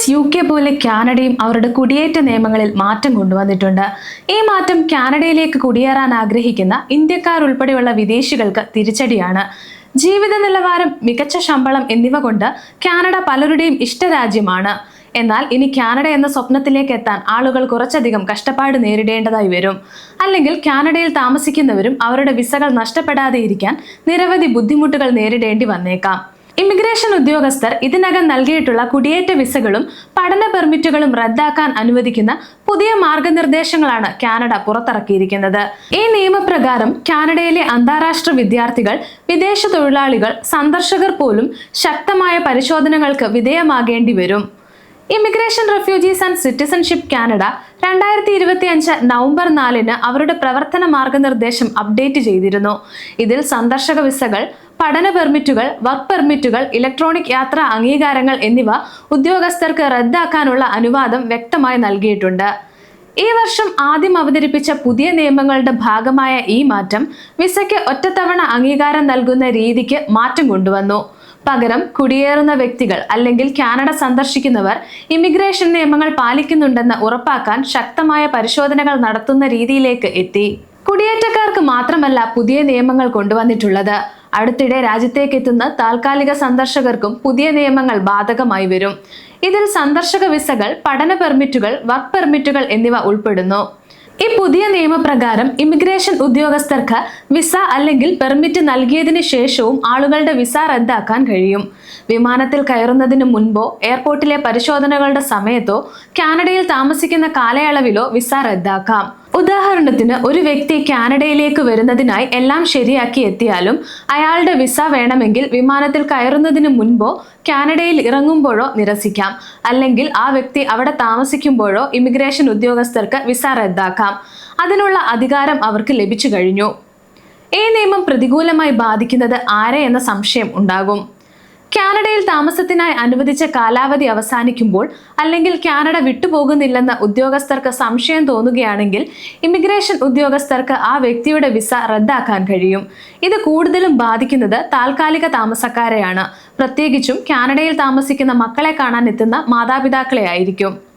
S U K പോലെ കാനഡയും അവരുടെ കുടിയേറ്റ നിയമങ്ങളിൽ മാറ്റം കൊണ്ടുവന്നിട്ടുണ്ട്. ഈ മാറ്റം കാനഡയിലേക്ക് കുടിയേറാൻ ആഗ്രഹിക്കുന്ന ഇന്ത്യക്കാർ ഉൾപ്പെടെയുള്ള വിദേശികൾക്ക് തിരിച്ചടിയാണ്. ജീവിത നിലവാരം മികച്ച ശമ്പളം എന്നിവ കൊണ്ട് കാനഡ പലരുടെയും ഇഷ്ടരാജ്യമാണ്. എന്നാൽ ഇനി കാനഡ എന്ന സ്വപ്നത്തിലേക്ക് എത്താൻ ആളുകൾ കുറച്ചധികം കഷ്ടപ്പാട് നേരിടേണ്ടതായി വരും. അല്ലെങ്കിൽ കാനഡയിൽ താമസിക്കുന്നവരും അവരുടെ വിസകൾ നഷ്ടപ്പെടാതെ ഇരിക്കാൻ നിരവധി ബുദ്ധിമുട്ടുകൾ നേരിടേണ്ടി വന്നേക്കാം. ഇമിഗ്രേഷൻ ഉദ്യോഗസ്ഥർ ഇതിനകം നൽകിയിട്ടുള്ള കുടിയേറ്റ വിസകളും പഠന പെർമിറ്റുകളും റദ്ദാക്കാൻ അനുവദിക്കുന്ന പുതിയ മാർഗനിർദ്ദേശങ്ങളാണ് കാനഡ പുറത്തിറക്കിയിരിക്കുന്നത്. ഈ നിയമപ്രകാരം കാനഡയിലെ അന്താരാഷ്ട്ര വിദ്യാർത്ഥികൾ വിദേശ തൊഴിലാളികൾ സന്ദർശകർ പോലും ശക്തമായ പരിശോധനകൾക്ക് വിധേയമാകേണ്ടി വരും. Immigration refugees and citizenship Canada രണ്ടായിരത്തി ഇരുപത്തി അഞ്ച് നവംബർ നാലിന് അവരുടെ പ്രവർത്തന മാർഗനിർദ്ദേശം അപ്ഡേറ്റ് ചെയ്തിരുന്നു. ഇതിൽ സന്ദർശക വിസകൾ പഠന പെർമിറ്റുകൾ വർക്ക് പെർമിറ്റുകൾ ഇലക്ട്രോണിക് യാത്രാ അംഗീകാരങ്ങൾ എന്നിവ ഉദ്യോഗസ്ഥർക്ക് റദ്ദാക്കാനുള്ള അനുവാദം വ്യക്തമായി നൽകിയിട്ടുണ്ട്. ഈ വർഷം ആദ്യം അവതരിപ്പിച്ച പുതിയ നിയമങ്ങളുടെ ഭാഗമായ ഈ മാറ്റം വിസയ്ക്ക് ഒറ്റത്തവണ അംഗീകാരം നൽകുന്ന രീതിക്ക് മാറ്റം കൊണ്ടുവന്നു. പകരം കുടിയേറുന്ന വ്യക്തികൾ അല്ലെങ്കിൽ കാനഡ സന്ദർശിക്കുന്നവർ ഇമിഗ്രേഷൻ നിയമങ്ങൾ പാലിക്കുന്നുണ്ടെന്ന് ഉറപ്പാക്കാൻ ശക്തമായ പരിശോധനകൾ നടത്തുന്ന രീതിയിലേക്ക് എത്തി. കുടിയേറ്റക്കാർക്ക് മാത്രമല്ല പുതിയ നിയമങ്ങൾ കൊണ്ടുവന്നിട്ടുള്ളത്. അടുത്തിടെ രാജ്യത്തേക്ക് എത്തുന്ന താൽക്കാലിക സന്ദർശകർക്കും പുതിയ നിയമങ്ങൾ ബാധകമായി വരും. ഇതിൽ സന്ദർശക വിസകൾ പഠന പെർമിറ്റുകൾ വർക്ക് പെർമിറ്റുകൾ എന്നിവ ഉൾപ്പെടുന്നു. ഈ പുതിയ നിയമപ്രകാരം ഇമിഗ്രേഷൻ ഉദ്യോഗസ്ഥർക്ക് വിസ അല്ലെങ്കിൽ പെർമിറ്റ് നൽകിയതിന് ശേഷവും ആളുകളുടെ വിസ റദ്ദാക്കാൻ കഴിയും. വിമാനത്തിൽ കയറുന്നതിന് മുൻപോ എയർപോർട്ടിലെ പരിശോധനകളുടെ സമയത്തോ കാനഡയിൽ താമസിക്കുന്ന കാലയളവിലോ വിസ റദ്ദാക്കാം. ഉദാഹരണത്തിന് ഒരു വ്യക്തി കാനഡയിലേക്ക് വരുന്നതിനായി എല്ലാം ശരിയാക്കി എത്തിയാലും അയാളുടെ വിസ വേണമെങ്കിൽ വിമാനത്തിൽ കയറുന്നതിന് മുൻപോ കാനഡയിൽ ഇറങ്ങുമ്പോഴോ നിരസിക്കാം. അല്ലെങ്കിൽ ആ വ്യക്തി അവിടെ താമസിക്കുമ്പോഴോ ഇമിഗ്രേഷൻ ഉദ്യോഗസ്ഥർക്ക് വിസ റദ്ദാക്കാം. അതിനുള്ള അധികാരം അവർക്ക് ലഭിച്ചു കഴിഞ്ഞു. ഈ നിയമം പ്രതികൂലമായി ബാധിക്കുന്നത് ആരെ എന്ന സംശയം ഉണ്ടാകും. കാനഡയിൽ താമസത്തിനായി അനുവദിച്ച കാലാവധി അവസാനിക്കുമ്പോൾ അല്ലെങ്കിൽ കാനഡ വിട്ടുപോകുന്നില്ലെന്ന് ഉദ്യോഗസ്ഥർക്ക് സംശയം തോന്നുകയാണെങ്കിൽ ഇമിഗ്രേഷൻ ഉദ്യോഗസ്ഥർക്ക് ആ വ്യക്തിയുടെ വിസ റദ്ദാക്കാൻ കഴിയും. ഇത് കൂടുതലും ബാധിക്കുന്നത് താൽക്കാലിക താമസക്കാരെയാണ്. പ്രത്യേകിച്ചും കാനഡയിൽ താമസിക്കുന്ന മക്കളെ കാണാൻ എത്തുന്ന മാതാപിതാക്കളെ ആയിരിക്കും.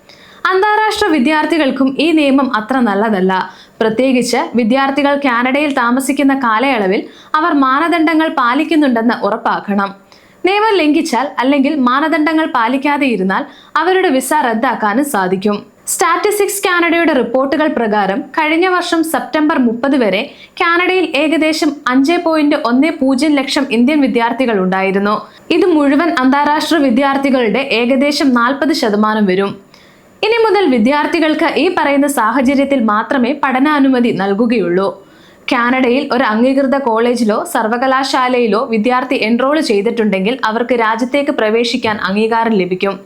അന്താരാഷ്ട്ര വിദ്യാർത്ഥികൾക്കും ഈ നിയമം അത്ര നല്ലതല്ല. പ്രത്യേകിച്ച് വിദ്യാർത്ഥികൾ കാനഡയിൽ താമസിക്കുന്ന കാലയളവിൽ അവർ മാനദണ്ഡങ്ങൾ പാലിക്കുന്നുണ്ടെന്ന് ഉറപ്പാക്കണം. നിയമം ലംഘിച്ചാൽ അല്ലെങ്കിൽ മാനദണ്ഡങ്ങൾ പാലിക്കാതെ ഇരുന്നാൽ അവരുടെ വിസ റദ്ദാക്കാനും സാധിക്കും. സ്റ്റാറ്റിസ്റ്റിക്സ് കാനഡയുടെ റിപ്പോർട്ടുകൾ പ്രകാരം കഴിഞ്ഞ വർഷം സെപ്റ്റംബർ മുപ്പത് വരെ കാനഡയിൽ ഏകദേശം അഞ്ച് പോയിന്റ് ഒന്ന് പൂജ്യം ലക്ഷം ഇന്ത്യൻ വിദ്യാർത്ഥികൾ ഉണ്ടായിരുന്നു. ഇത് മുഴുവൻ അന്താരാഷ്ട്ര വിദ്യാർത്ഥികളുടെ ഏകദേശം നാൽപ്പത് ശതമാനം വരും. ഇനി മുതൽ വിദ്യാർത്ഥികൾക്ക് ഈ പറയുന്ന സാഹചര്യത്തിൽ മാത്രമേ പഠനാനുമതി നൽകുകയുള്ളൂ. കാനഡയിൽ ഒരു അംഗീകൃത കോളേജിലോ സർവകലാശാലയിലോ വിദ്യാർത്ഥി എൻറോൾ ചെയ്തിട്ടുണ്ടെങ്കിൽ അവർക്ക് രാജ്യത്തേക്ക് പ്രവേശിക്കാൻ അംഗീകാരം ലഭിക്കും.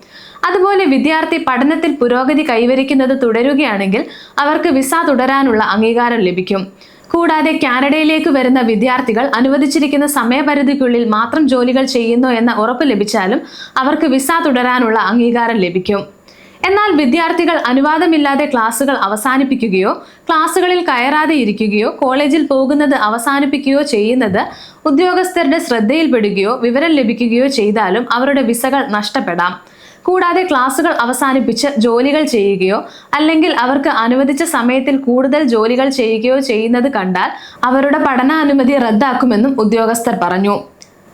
അതുപോലെ വിദ്യാർത്ഥി പഠനത്തിൽ പുരോഗതി കൈവരിക്കുന്നത് തുടരുകയാണെങ്കിൽ അവർക്ക് വിസ തുടരാനുള്ള അംഗീകാരം ലഭിക്കും. കൂടാതെ കാനഡയിലേക്ക് വരുന്ന വിദ്യാർത്ഥികൾ അനുവദിച്ചിരിക്കുന്ന സമയപരിധിക്കുള്ളിൽ മാത്രം ജോലികൾ ചെയ്യുന്നു എന്ന ഉറപ്പ് ലഭിച്ചാലും അവർക്ക് വിസ തുടരാനുള്ള അംഗീകാരം ലഭിക്കും. എന്നാൽ വിദ്യാർത്ഥികൾ അനുവാദമില്ലാതെ ക്ലാസുകൾ അവസാനിപ്പിക്കുകയോ ക്ലാസുകളിൽ കയറാതെ ഇരിക്കുകയോ കോളേജിൽ പോകുന്നത് അവസാനിപ്പിക്കുകയോ ചെയ്യുന്നത് ഉദ്യോഗസ്ഥരുടെ ശ്രദ്ധയിൽപ്പെടുകയോ വിവരം ലഭിക്കുകയോ ചെയ്താലും അവരുടെ വിസകൾ നഷ്ടപ്പെടാം. കൂടാതെ ക്ലാസുകൾ അവസാനിപ്പിച്ച് ജോലികൾ ചെയ്യുകയോ അല്ലെങ്കിൽ അവർക്ക് അനുവദിച്ച സമയത്തിൽ കൂടുതൽ ജോലികൾ ചെയ്യുകയോ ചെയ്യുന്നത് കണ്ടാൽ അവരുടെ പഠനാനുമതി റദ്ദാക്കുമെന്നും ഉദ്യോഗസ്ഥർ പറഞ്ഞു.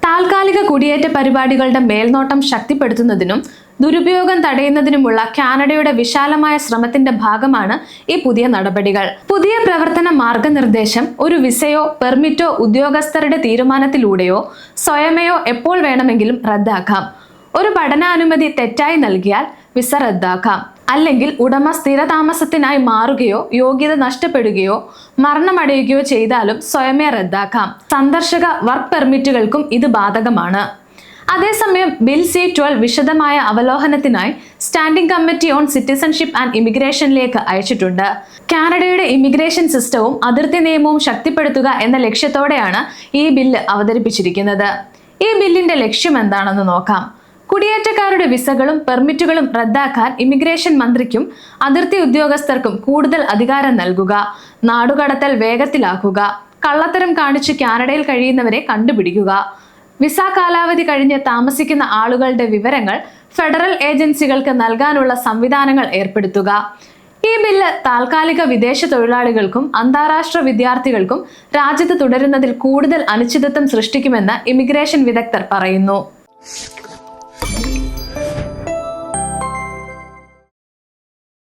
താൽക്കാലിക കുടിയേറ്റ പരിപാടികളുടെ മേൽനോട്ടം ശക്തിപ്പെടുത്തുന്നതിനും ദുരുപയോഗം തടയുന്നതിനുമുള്ള കാനഡയുടെ വിശാലമായ ശ്രമത്തിന്റെ ഭാഗമാണ് ഈ പുതിയ നടപടികൾ. പുതിയ പ്രവർത്തന മാർഗനിർദ്ദേശം ഒരു വിസയോ പെർമിറ്റോ ഉദ്യോഗസ്ഥരുടെ തീരുമാനത്തിലൂടെയോ സ്വയമേയോ എപ്പോൾ വേണമെങ്കിലും റദ്ദാക്കാം. ഒരു പഠനാനുമതി തെറ്റായി നൽകിയാൽ വിസ റദ്ദാക്കാം. അല്ലെങ്കിൽ ഉടമ സ്ഥിരതാമസത്തിനായി മാറുകയോ യോഗ്യത നഷ്ടപ്പെടുകയോ മരണമടയുകയോ ചെയ്താലും സ്വയമേ റദ്ദാക്കാം. സന്ദർശക വർക്ക് പെർമിറ്റുകൾക്കും ഇത് ബാധകമാണ്. അതേസമയം ബിൽ സി ട്വൽവ് വിശദമായ അവലോകനത്തിനായി standing committee on citizenship and ഇമിഗ്രേഷനിലേക്ക് അയച്ചിട്ടുണ്ട്. കാനഡയുടെ ഇമിഗ്രേഷൻ സിസ്റ്റവും അതിർത്തി നിയമവും ശക്തിപ്പെടുത്തുക എന്ന ലക്ഷ്യത്തോടെയാണ് ഈ ബില്ല് അവതരിപ്പിച്ചിരിക്കുന്നത്. ഈ ബില്ലിന്റെ ലക്ഷ്യം എന്താണെന്ന് നോക്കാം. കുടിയേറ്റക്കാരുടെ വിസകളും പെർമിറ്റുകളും റദ്ദാക്കാൻ ഇമിഗ്രേഷൻ മന്ത്രിക്കും അതിർത്തി ഉദ്യോഗസ്ഥർക്കും കൂടുതൽ അധികാരം നൽകുക നാടുകടത്തൽ വേഗത്തിലാക്കുക കള്ളത്തരം കാണിച്ച് കാനഡയിൽ കഴിയുന്നവരെ കണ്ടുപിടിക്കുക വിസ കാലാവധി കഴിഞ്ഞ് താമസിക്കുന്ന ആളുകളുടെ വിവരങ്ങൾ ഫെഡറൽ ഏജൻസികൾക്ക് നൽകാനുള്ള സംവിധാനങ്ങൾ ഏർപ്പെടുത്തുക. ഈ ബില്ല് താൽക്കാലിക വിദേശ തൊഴിലാളികൾക്കും അന്താരാഷ്ട്ര വിദ്യാർത്ഥികൾക്കും രാജ്യത്ത് തുടരുന്നതിൽ കൂടുതൽ അനിശ്ചിതത്വം സൃഷ്ടിക്കുമെന്ന് ഇമിഗ്രേഷൻ വിദഗ്ധർ പറയുന്നു.